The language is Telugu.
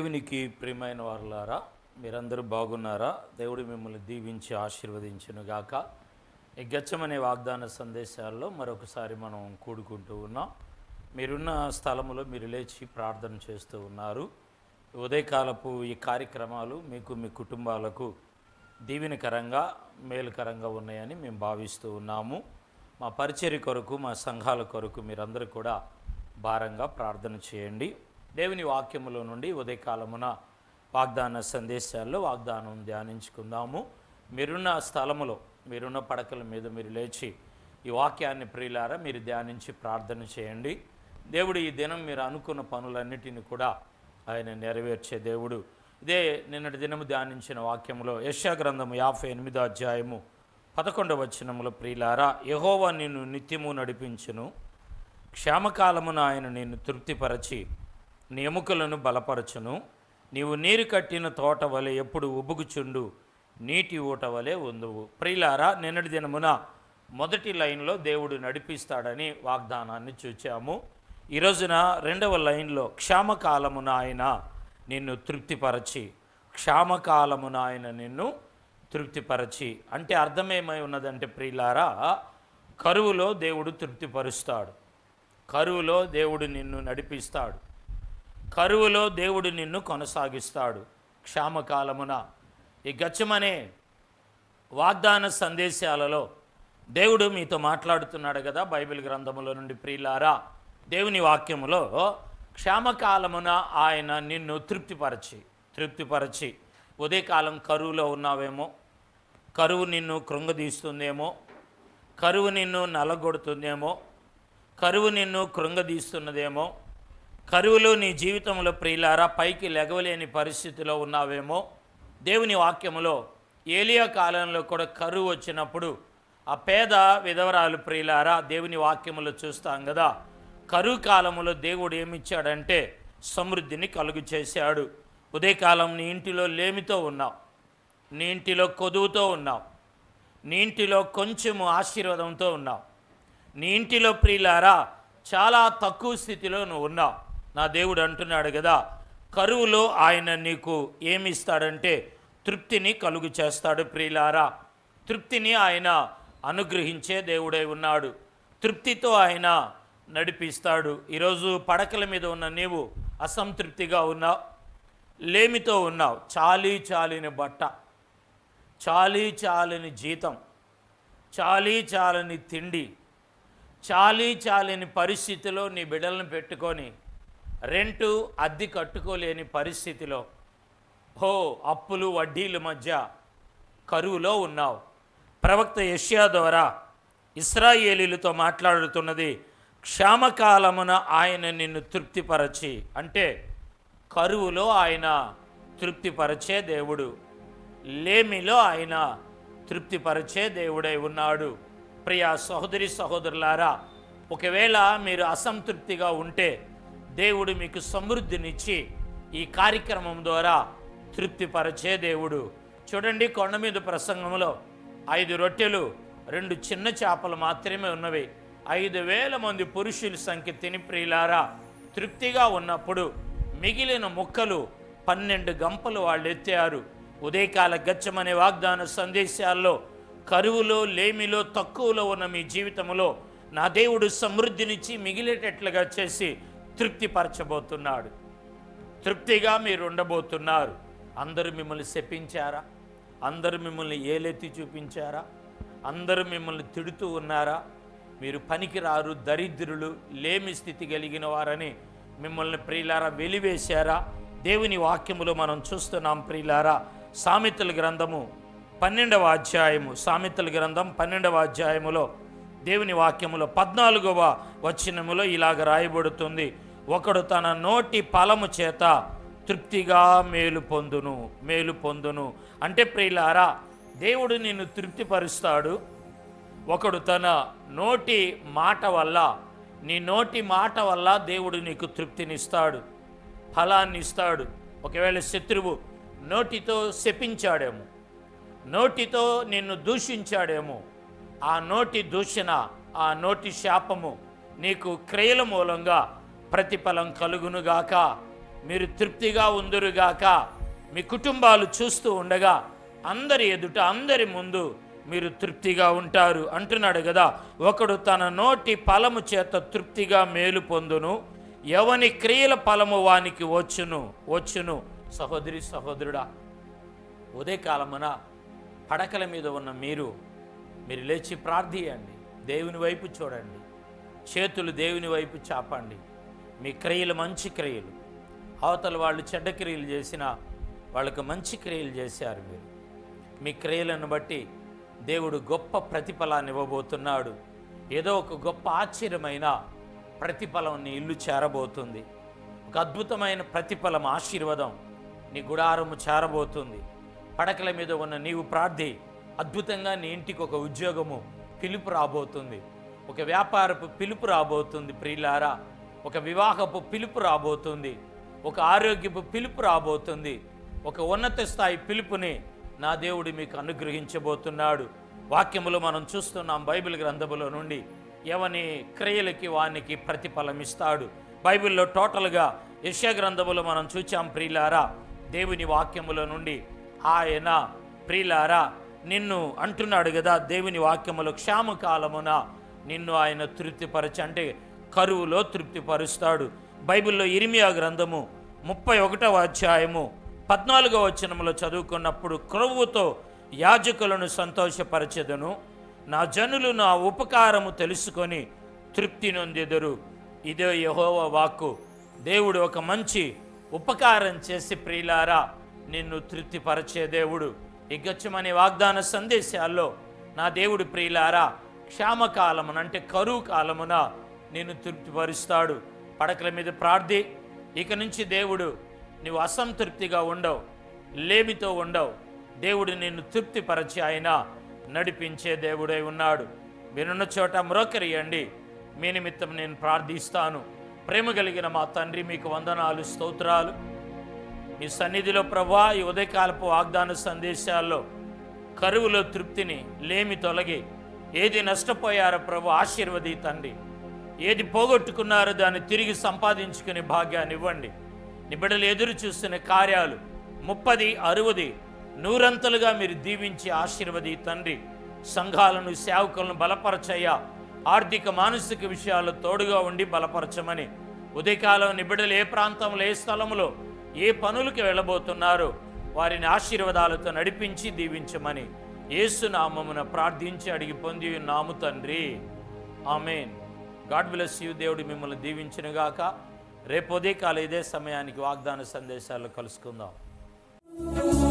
దేవునికి ప్రియమైన వారులారా మీరందరూ బాగున్నారా? దేవుడు మిమ్మల్ని దీవించి ఆశీర్వదించును గాక. ఈ గచ్చమనే వాగ్దాన సందేశాల్లో మరొకసారి మనం కూడుకుంటూ ఉన్నాం. మీరున్న స్థలములో మీరు లేచి ప్రార్థన చేస్తూ ఉన్నారు. ఉదయకాలపు ఈ కార్యక్రమాలు మీకు మీ కుటుంబాలకు దీవెనకరంగా మేలుకరంగా ఉన్నాయని మేము భావిస్తూ ఉన్నాము. మా పరిచర్య కొరకు మా సంఘాల కొరకు మీరందరూ కూడా భారంగా ప్రార్థన చేయండి. దేవుని వాక్యములో నుండి ఉదయకాలమున వాగ్దాన సందేశాల్లో వాగ్దానం ధ్యానించుకుందాము. మీరున్న స్థలములో మీరున్న పడకల మీద మీరు లేచి ఈ వాక్యాన్ని ప్రియులారా మీరు ధ్యానించి ప్రార్థన చేయండి. దేవుడు ఈ దినం మీరు అనుకున్న పనులన్నిటిని కూడా ఆయన నెరవేర్చే దేవుడు. ఇదే నిన్నటి దినము ధ్యానించిన వాక్యములో యశాగ్రంథము యాభై ఎనిమిదో అధ్యాయము పదకొండవ వచనములో ప్రియులారా యహోవా నిన్ను నిత్యము నడిపించును. క్షేమకాలమున ఆయన నిన్ను తృప్తిపరచి నీ ఎముకలను బలపరచును. నీవు నీరు కట్టిన తోట వలె ఎప్పుడు ఉబుకుచుండు నీటి ఊట వలె ఉందువు. ప్రియులారా నిన్నటి దినమున మొదటి లైన్లో దేవుడు నడిపిస్తాడని వాగ్దానాన్ని చూచాము. ఈ రోజున రెండవ లైన్లో క్షామకాలమున ఆయన నిన్ను తృప్తిపరచి క్షామకాలమున ఆయన నిన్ను తృప్తిపరచి. అంటే అర్థమేమై ఉన్నదంటే ప్రియులారా కరువులో దేవుడు తృప్తిపరుస్తాడు. కరువులో దేవుడు నిన్ను నడిపిస్తాడు. కరువులో దేవుడు నిన్ను కొనసాగిస్తాడు. క్షామకాలమున ఈ గచ్చమనే వాగ్దాన సందేశాలలో దేవుడు మీతో మాట్లాడుతున్నాడు కదా బైబిల్ గ్రంథములో నుండి ప్రియులారా. దేవుని వాక్యములో క్షామకాలమున ఆయన నిన్ను తృప్తిపరచి తృప్తిపరచి ఉదయకాలం కరువులో ఉన్నావేమో కరువు నిన్ను కృంగదీస్తుందేమో కరువు నిన్ను నలగొడుతుందేమో కరువు నిన్ను కృంగదీస్తున్నదేమో కరువులో నీ జీవితంలో ప్రియులారా పైకి లెగవలేని పరిస్థితిలో ఉన్నావేమో దేవుని వాక్యములో ఏలియా కాలంలో కూడా కరువు వచ్చినప్పుడు ఆ పేద విధవరాలు ప్రియులారా దేవుని వాక్యములో చూస్తాం కదా. కరువు కాలంలో దేవుడు ఏమిచ్చాడంటే సమృద్ధిని కలుగు చేశాడు. ఉదయకాలం నీ ఇంటిలో లేమితో ఉన్నావు నీ ఇంటిలో కొదువుతో ఉన్నావు నీ ఇంటిలో కొంచెము ఆశీర్వాదంతో ఉన్నావు నీ ఇంటిలో ప్రియులారా చాలా తక్కువ స్థితిలో నువ్వు ఉన్నావు. నా దేవుడు అంటున్నాడు కదా కరువులో ఆయన నీకు ఏమి ఇస్తాడంటే తృప్తిని కలుగు చేస్తాడు ప్రియులారా. తృప్తిని ఆయన అనుగ్రహించే దేవుడై ఉన్నాడు. తృప్తితో ఆయన నడిపిస్తాడు. ఈరోజు పడకల మీద ఉన్న నీవు అసంతృప్తిగా ఉన్నావు. లేమితో ఉన్నావు. చాలీ చాలిని బట్ట. చాలీ చాలని జీతం. చాలీ చాలని తిండి. చాలీ చాలని పరిస్థితిలో నీ బిడ్డలను పెట్టుకొని రెంటు అద్దె కట్టుకోలేని పరిస్థితిలో హో అప్పులు వడ్డీల మధ్య కరువులో ఉన్నావు. ప్రవక్త యష్యా ద్వారా ఇస్రాయేలీలతో మాట్లాడుతున్నది క్షామకాలమున ఆయన నిన్ను తృప్తిపరచి అంటే కరువులో ఆయన తృప్తిపరచే దేవుడు లేమిలో ఆయన తృప్తిపరచే దేవుడై ఉన్నాడు. ప్రియా సహోదరి సహోదరులారా ఒకవేళ మీరు అసంతృప్తిగా ఉంటే దేవుడు మీకు సమృద్ధినిచ్చి ఈ కార్యక్రమం ద్వారా తృప్తిపరచే దేవుడు. చూడండి కొండ మీద ప్రసంగంలో ఐదు రొట్టెలు రెండు చిన్న చేపలు మాత్రమే ఉన్నవి. ఐదు వేల మంది పురుషుల సంఖ్య తిని ప్రియులారా తృప్తిగా ఉన్నప్పుడు మిగిలిన ముక్కలు పన్నెండు గంపలు వాళ్ళు ఎత్తారు. ఉదయకాల గచ్చమనే వాగ్దాన సందేశాల్లో కరువులో లేమిలో తక్కువలో ఉన్న మీ జీవితంలో నా దేవుడు సమృద్ధినిచ్చి మిగిలేటట్లుగా చేసి తృప్తిపరచబోతున్నాడు. తృప్తిగా మీరు ఉండబోతున్నారు అందరూ మిమ్మల్ని శపించారా? అందరూ మిమ్మల్ని ఏలెత్తి చూపించారా? అందరూ మిమ్మల్ని తిడుతూ ఉన్నారా? మీరు పనికిరారు దరిద్రులు లేమి స్థితి కలిగిన వారని మిమ్మల్ని ప్రియులారా వెలివేశారా? దేవుని వాక్యములో మనం చూస్తున్నాం ప్రియులారా సామెతల గ్రంథము పన్నెండవ అధ్యాయము సామెతల గ్రంథం పన్నెండవ అధ్యాయములో దేవుని వాక్యములో పద్నాలుగవ వచనములో ఇలాగ రాయబడుతుంది. ఒకడు తన నోటి ఫలము చేత తృప్తిగా మేలు పొందును మేలు పొందును. అంటే ప్రియులారా దేవుడు నిన్ను తృప్తిపరుస్తాడు. ఒకడు తన నోటి మాట వల్ల నీ నోటి మాట వల్ల దేవుడు నీకు తృప్తినిస్తాడు ఫలాన్ని ఇస్తాడు. ఒకవేళ శత్రువు నోటితో శపించాడేమో నోటితో నిన్ను దూషించాడేమో ఆ నోటి దూషణ ఆ నోటి శాపము నీకు క్రియల మూలంగా ప్రతిఫలం కలుగునుగాక. మీరు తృప్తిగా ఉందురుగాక. మీ కుటుంబాలు చూస్తూ ఉండగా అందరి ఎదుట అందరి ముందు మీరు తృప్తిగా ఉంటారు అంటున్నాడు కదా. ఒకడు తన నోటి ఫలము చేత తృప్తిగా మేలు పొందును. ఎవని క్రియల ఫలము వానికి వచ్చును? వచ్చును. సహోదరి సహోదరుడా ఉదయకాలమున పడకల మీద ఉన్న మీరు మీరు లేచి ప్రార్థియండి. దేవుని వైపు చూడండి. చేతులు దేవుని వైపు చాపండి. మీ క్రియలు మంచి క్రియలు. అవతల వాళ్ళు చెడ్డ క్రియలు చేసిన వాళ్ళకు మంచి క్రియలు చేశారు మీరు. మీ క్రియలను బట్టి దేవుడు గొప్ప ప్రతిఫలాన్ని ఇవ్వబోతున్నాడు. ఏదో ఒక గొప్ప ఆశ్చర్యమైన ప్రతిఫలం నీ ఇల్లు చేరబోతుంది. ఒక అద్భుతమైన ప్రతిఫలం ఆశీర్వాదం నీ గుడారము చేరబోతుంది. పడకల మీద ఉన్న నీవు ప్రార్థి. అద్భుతంగా నీ ఇంటికి ఒక ఉద్యోగము పిలుపు రాబోతుంది. ఒక వ్యాపారపు పిలుపు రాబోతుంది ప్రియులారా. ఒక వివాహపు పిలుపు రాబోతుంది. ఒక ఆరోగ్యపు పిలుపు రాబోతుంది. ఒక ఉన్నత స్థాయి పిలుపుని నా దేవుడు మీకు అనుగ్రహించబోతున్నాడు. వాక్యములో మనం చూస్తున్నాం బైబిల్ గ్రంథములో నుండి ఎవని క్రియలకి వానికి ప్రతిఫలం ఇస్తాడు. బైబిల్లో టోటల్గా యశ్య గ్రంథములో మనం చూచాం ప్రియులారా. దేవుని వాక్యముల నుండి ఆయన ప్రియులారా నిన్ను అంటున్నాడు కదా దేవుని వాక్యములో క్షామకాలమున నిన్ను ఆయన తృప్తిపరచ అంటే కరువులో తృప్తిపరుస్తాడు. బైబిల్లో ఇరిమియా గ్రంథము ముప్పై ఒకటవ అధ్యాయము పద్నాలుగవ వచనంలో చదువుకున్నప్పుడు క్రొవ్వుతో యాజకులను సంతోషపరచెదను. నా జనులు నా ఉపకారము తెలుసుకొని తృప్తి నొందెదరు. ఇదే యహోవ వాక్కు. దేవుడు ఒక మంచి ఉపకారం చేసి ప్రియులారా నిన్ను తృప్తిపరచే దేవుడు. ఈ వాగ్దాన సందేశాల్లో నా దేవుడు ప్రియులారా క్షామకాలమున అంటే కరువు కాలమున నేను తృప్తిపరుస్తాడు. పడకల మీద ప్రార్థి ఇక నుంచి దేవుడు నువ్వు అసంతృప్తిగా ఉండవు లేమితో ఉండవు. దేవుడు నిన్ను తృప్తిపరచి ఆయన నడిపించే దేవుడై ఉన్నాడు. మీరున్న చోట మ్రోకరియండి. మీ నిమిత్తం నేను ప్రార్థిస్తాను. ప్రేమ కలిగిన మా తండ్రి మీకు వందనాలు స్తోత్రాలు. మీ సన్నిధిలో ప్రభా ఈ ఉదయకాలపు వాగ్దాన సందేశాల్లో కరువులో తృప్తిని లేమి తొలగి ఏది నష్టపోయారో ప్రభు ఆశీర్వది తండ్రి. ఏది పోగొట్టుకున్నారో దాన్ని తిరిగి సంపాదించుకునే భాగ్యాన్ని ఇవ్వండి. నిబిడలు ఎదురు చూస్తున్న కార్యాలు ముప్పది అరవది నూరంతలుగా మీరు దీవించి ఆశీర్వది తండ్రి. సంఘాలను సేవకులను బలపరచయ్యా. ఆర్థిక మానసిక విషయాల్లో తోడుగా ఉండి బలపరచమని. ఉదయకాలం నిబిడలు ఏ ప్రాంతంలో ఏ స్థలంలో ఏ పనులకి వెళ్ళబోతున్నారో? వారిని ఆశీర్వాదాలతో నడిపించి దీవించమని ఏసునామమున ప్రార్థించి అడిగి పొంది నాము తండ్రి. ఆమెన్. God bless you. దేవుడు మిమ్మల్ని దీవించినగాక రేపు ఉదయకాల ఇదే సమయానికి వాగ్దాన సందేశాలు కలుసుకుందాం.